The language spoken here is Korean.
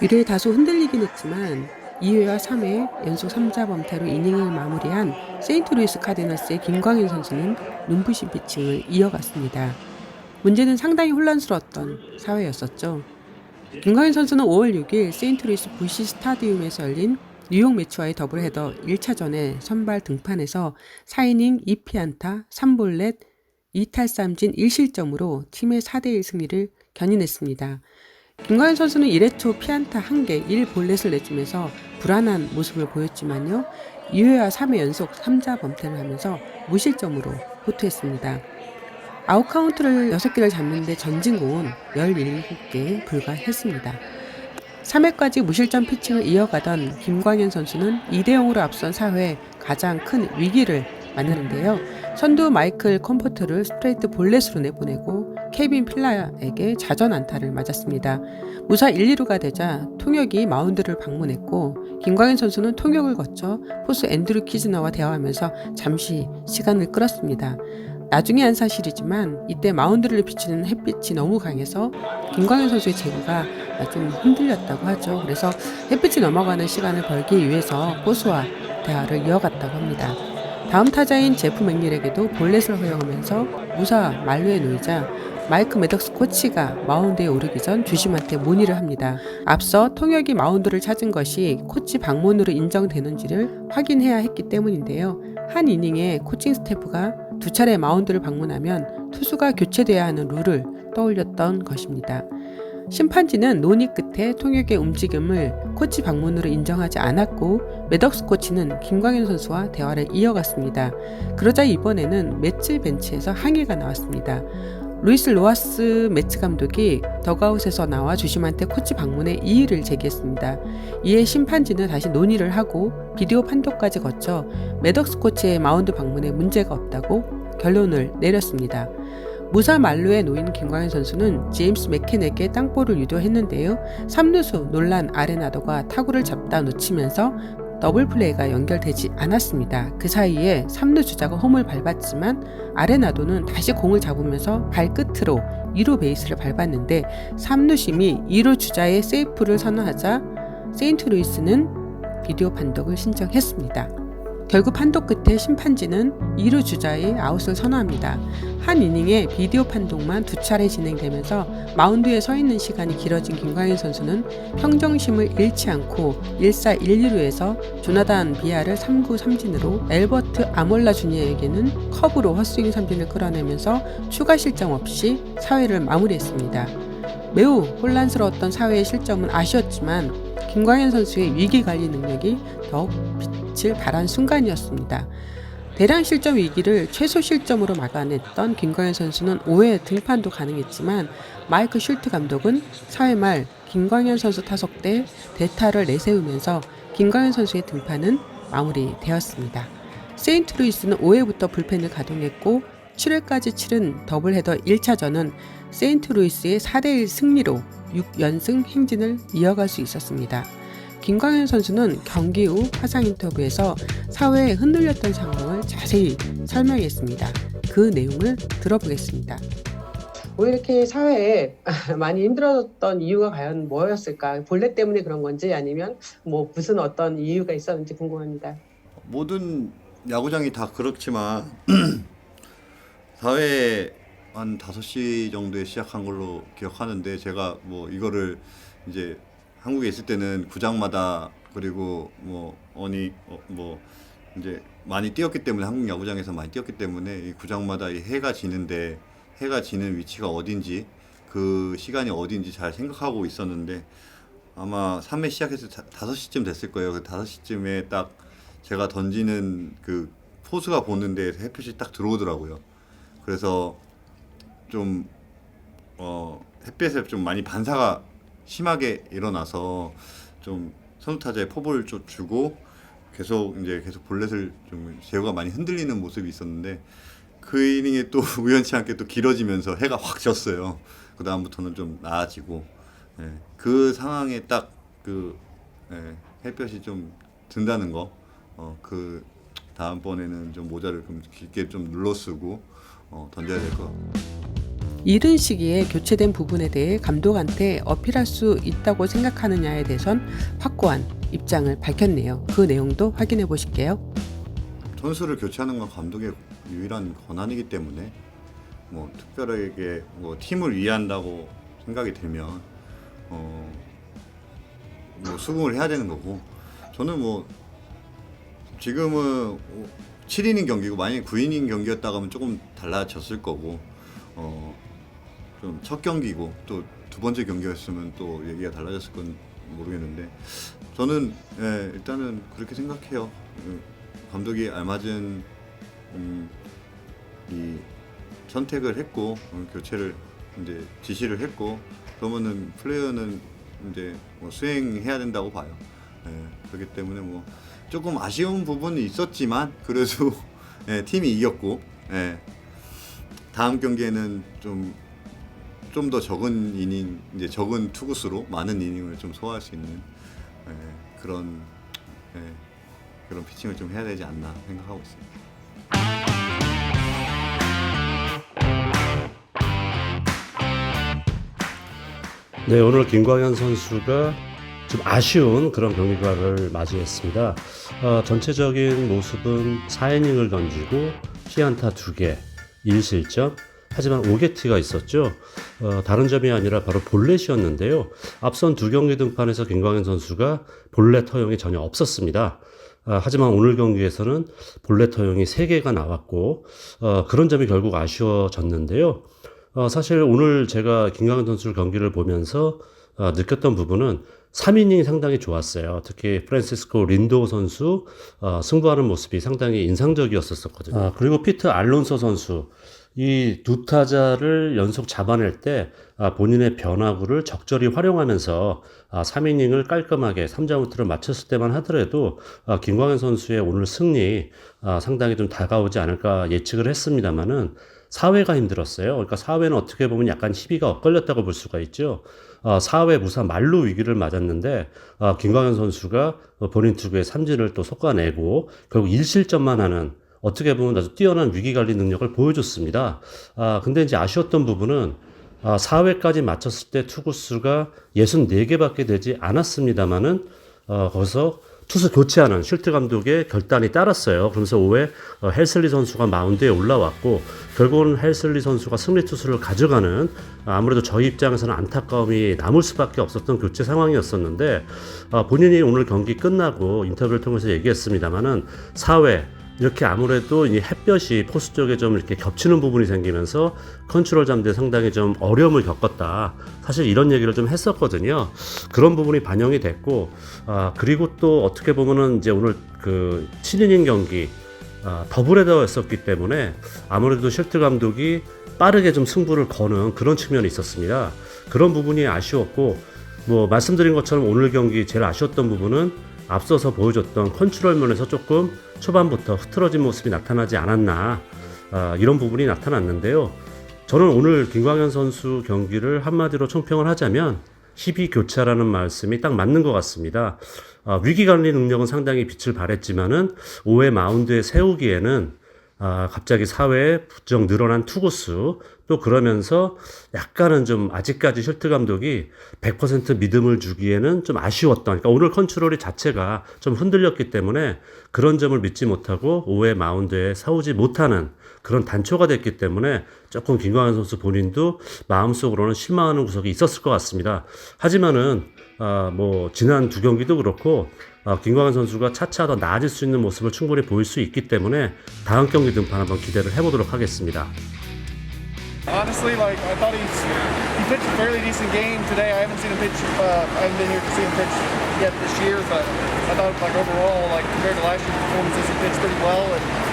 1회에 다소 흔들리긴 했지만 2회와 3회 연속 3자 범퇴로 이닝을 마무리한 세인트루이스 카디너스의 김광현 선수는 눈부신 피칭을 이어갔습니다. 문제는 상당히 혼란스러웠던 사회였었죠. 김광현 선수는 5월 6일 세인트루이스 부시 스타디움에서 열린 뉴욕 매치와의 더블헤더 1차전에 선발 등판해서 4이닝 2피안타 3볼넷 2탈삼진 1실점으로 팀의 4대1 승리를 견인했습니다. 김광현 선수는 1회 초 피안타 1개 1볼넷을 내주면서 불안한 모습을 보였지만요. 2회와 3회 연속 3자 범퇴를 하면서 무실점으로 호투했습니다. 아웃카운트를 6개를 잡는데 전진 공은 17개에 불과했습니다. 3회까지 무실점 피칭을 이어가던 김광현 선수는 2대 0으로 앞선 4회 가장 큰 위기를 만나는데요. 선두 마이클 컴포트를 스트레이트 볼넷으로 내보내고 케빈 필라에게 자전 안타를 맞았습니다. 무사 1, 2루가 되자 통역이 마운드를 방문했고 김광현 선수는 통역을 거쳐 포수 앤드루 키즈너와 대화하면서 잠시 시간을 끌었습니다. 나중에 한 사실이지만 이때 마운드를 비추는 햇빛이 너무 강해서 김광현 선수의 제구가 좀 흔들렸다고 하죠. 그래서 햇빛이 넘어가는 시간을 벌기 위해서 포수와 대화를 이어갔다고 합니다. 다음 타자인 제프 맥닐에게도 볼넷을 허용하면서 무사 만루에 놓이자 마이크 매덕스 코치가 마운드에 오르기 전 주심한테 문의를 합니다. 앞서 통역이 마운드를 찾은 것이 코치 방문으로 인정되는지를 확인해야 했기 때문인데요. 한 이닝에 코칭 스태프가 두 차례 마운드를 방문하면 투수가 교체돼야 하는 룰을 떠올렸던 것입니다. 심판지는 논의 끝에 통역의 움직임을 코치 방문으로 인정하지 않았고 매덕스 코치는 김광현 선수와 대화를 이어갔습니다. 그러자 이번에는 매치 벤치에서 항의가 나왔습니다. 루이스 로하스 매치 감독이 더가웃에서 나와 주심한테 코치 방문에 이의를 제기했습니다. 이에 심판지는 다시 논의를 하고 비디오 판독까지 거쳐 매덕스 코치의 마운드 방문에 문제가 없다고 결론을 내렸습니다. 무사 만루에 놓인 김광현 선수는 제임스 맥켄에게 땅볼을 유도했는데요. 3루수 논란 아레나도가 타구를 잡다 놓치면서 더블 플레이가 연결되지 않았습니다. 그 사이에 3루 주자가 홈을 밟았지만 아레나도는 다시 공을 잡으면서 발끝으로 2루 베이스를 밟았는데 3루 심이 2루 주자의 세이프를 선언하자 세인트루이스는 비디오 판독을 신청했습니다. 결국 판독 끝에 심판지는 2루 주자의 아웃을 선언합니다. 한 이닝에 비디오 판독만 두 차례 진행되면서 마운드에 서 있는 시간이 길어진 김광현 선수는 평정심을 잃지 않고 1사 1, 2루에서 조나단 비아를 3구 3진으로 엘버트 아몰라 주니어에게는 컵으로 헛스윙 삼진을 끌어내면서 추가 실점 없이 사회를 마무리했습니다. 매우 혼란스러웠던 사회의 실점은 아쉬웠지만 김광현 선수의 위기 관리 능력이 더욱 빛을 발한 순간이었습니다. 대량 실점 위기를 최소 실점으로 막아냈던 김광현 선수는 5회 등판도 가능했지만 마이크 슐트 감독은 4회 말 김광현 선수 타석 때 대타를 내세우면서 김광현 선수의 등판은 마무리되었습니다. 세인트루이스는 5회부터 불펜을 가동했고 7회까지 치른 더블헤더 1차전은 세인트루이스의 4대1 승리로 6연승 행진을 이어갈 수 있었습니다. 김광현 선수는 경기 후 화상 인터뷰에서 사회에 흔들렸던 상황을 자세히 설명했습니다. 그 내용을 들어보겠습니다. 왜 이렇게 사회에 많이 힘들어졌던 이유가 과연 뭐였을까? 본래 때문에 그런 건지 아니면 뭐 무슨 어떤 이유가 있었는지 궁금합니다. 모든 야구장이 다 그렇지만 사회 한 5시 정도에 시작한 걸로 기억하는데 제가 뭐 이거를 이제 한국에 있을 때는 구장마다 그리고 뭐 어니 어, 뭐 이제 많이 뛰었기 때문에 한국 야구장에서 많이 뛰었기 때문에 이 구장마다 이 해가 지는데 해가 지는 위치가 어딘지 그 시간이 어딘지 잘 생각하고 있었는데 아마 3회 시작해서 5시쯤 됐을 거예요. 그 5시쯤에 딱 제가 던지는 그 포수가 보는데 햇빛이 딱 들어오더라고요. 그래서 좀 어, 햇빛에 좀 많이 반사가 심하게 일어나서 좀 선수 타자에 포볼 좀 주고 계속 이제 계속 볼넷을 좀 제구가 많이 흔들리는 모습이 있었는데 그 이닝이 또 우연치 않게 또 길어지면서 해가 확 졌어요. 그 다음부터는 좀 나아지고 예, 그 상황에 딱그 예, 햇볕이 좀 든다는 거, 어, 그 다음번에는 좀 모자를 좀 깊게 좀 눌러 쓰고 어, 던져야 될 것 같고. 이른 시기에 교체된 부분에 대해 감독한테 어필할 수 있다고 생각하느냐에 대해선 확고한 입장을 밝혔네요. 그 내용도 확인해 보실게요. 선수를 교체하는 건 감독의 유일한 권한이기 때문에 뭐 특별하게 뭐 팀을 위한다고 생각이 들면 어, 뭐 수긍을 해야 되는 거고 저는 뭐 지금은 7이닝 경기고 만약에 9이닝 경기였다가 하면 조금 달라졌을 거고 어, 좀 첫 경기고 또 두 번째 경기였으면 또 얘기가 달라졌을 건 모르겠는데 저는 예, 일단은 그렇게 생각해요. 음, 감독이 알맞은 음, 이 선택을 했고 어, 교체를 이제 지시를 했고 그러면은 플레이어는 이제 뭐 수행해야 된다고 봐요. 예, 그렇기 때문에 뭐 조금 아쉬운 부분이 있었지만 그래도 예, 팀이 이겼고 예, 다음 경기에는 좀 좀 더 적은 이닝 이제 적은 투구수로 많은 이닝을 좀 소화할 수 있는 예, 그런 예, 그런 피칭을 좀 해야 되지 않나 생각하고 있습니다. 네, 오늘 김광현 선수가 좀 아쉬운 그런 경기과를 맞이했습니다. 어, 전체적인 모습은 4이닝을 던지고 피안타 2개, 1실점, 하지만 5개티가 있었죠. 어, 다른 점이 아니라 바로 볼넷이었는데요. 앞선 두 경기 등판에서 김광현 선수가 볼넷 허용이 전혀 없었습니다. 아, 하지만 오늘 경기에서는 볼넷 허용이 3개가 나왔고 어, 그런 점이 결국 아쉬워졌는데요. 어, 사실 오늘 제가 김강현 선수 경기를 보면서 어, 느꼈던 부분은 3이닝이 상당히 좋았어요. 특히 프란시스코 린도 선수 어, 승부하는 모습이 상당히 인상적이었었거든요. 아, 그리고 피트 알론소 선수 이 두 타자를 연속 잡아낼 때 아, 본인의 변화구를 적절히 활용하면서 아, 3이닝을 깔끔하게 3자운트를 맞췄을 때만 하더라도 아, 김광현 선수의 오늘 승리 아, 상당히 좀 다가오지 않을까 예측을 했습니다만은 4회가 힘들었어요. 그러니까 4회는 어떻게 보면 약간 희비가 엇갈렸다고 볼 수가 있죠. 어, 4회 무사 말로 위기를 맞았는데 어, 김광현 선수가 어, 본인 투구의 삼진을 또 솎아내고 결국 1실점만 하는 어떻게 보면 아주 뛰어난 위기 관리 능력을 보여줬습니다. 아, 근데 이제 아쉬웠던 부분은 아, 4회까지 마쳤을 때 투구수가 64개밖에 되지 않았습니다만은 어, 거기서 투수 교체하는 쉴트 감독의 결단이 따랐어요. 그러면서 5회 어, 헬슬리 선수가 마운드에 올라왔고 결국은 헬슬리 선수가 승리 투수를 가져가는 아, 아무래도 저희 입장에서는 안타까움이 남을 수밖에 없었던 교체 상황이었었는데 아, 본인이 오늘 경기 끝나고 인터뷰를 통해서 얘기했습니다만은 4회 이렇게 아무래도 이 햇볕이 포수 쪽에 좀 이렇게 겹치는 부분이 생기면서 컨트롤 잠대 상당히 좀 어려움을 겪었다. 사실 이런 얘기를 좀 했었거든요. 그런 부분이 반영이 됐고, 아, 그리고 또 어떻게 보면은 이제 오늘 그 7이닝 경기, 아, 더블헤더였었기 때문에 아무래도 쉴트 감독이 빠르게 좀 승부를 거는 그런 측면이 있었습니다. 그런 부분이 아쉬웠고, 뭐 말씀드린 것처럼 오늘 경기 제일 아쉬웠던 부분은 앞서서 보여줬던 컨트롤 면에서 조금 초반부터 흐트러진 모습이 나타나지 않았나 아, 이런 부분이 나타났는데요. 저는 오늘 김광현 선수 경기를 한마디로 총평을 하자면 희비 교차라는 말씀이 딱 맞는 것 같습니다. 아, 위기 관리 능력은 상당히 빛을 발했지만은 5회 마운드에 세우기에는 아, 갑자기 사회에 부쩍 늘어난 투구수. 또 그러면서 약간은 좀 아직까지 쉴트 감독이 100% 믿음을 주기에는 좀 아쉬웠던 그러니까 오늘 컨트롤이 자체가 좀 흔들렸기 때문에 그런 점을 믿지 못하고 5회 마운드에 사오지 못하는 그런 단초가 됐기 때문에 조금 김광현 선수 본인도 마음속으로는 실망하는 구석이 있었을 것 같습니다. 하지만은 아, 뭐 지난 두 경기도 그렇고 어, 김광현 선수가 차차 더 나아질 수 있는 모습을 충분히 보일 수 있기 때문에 다음 경기 등판 한번 기대를 해보도록 하겠습니다. Honestly, like I thought he's he pitched a fairly decent game today. I haven't seen him pitch. Uh, I haven't been here to see him pitch yet this year, but I thought like overall, like compared to last year's performances, he pitched pretty well. And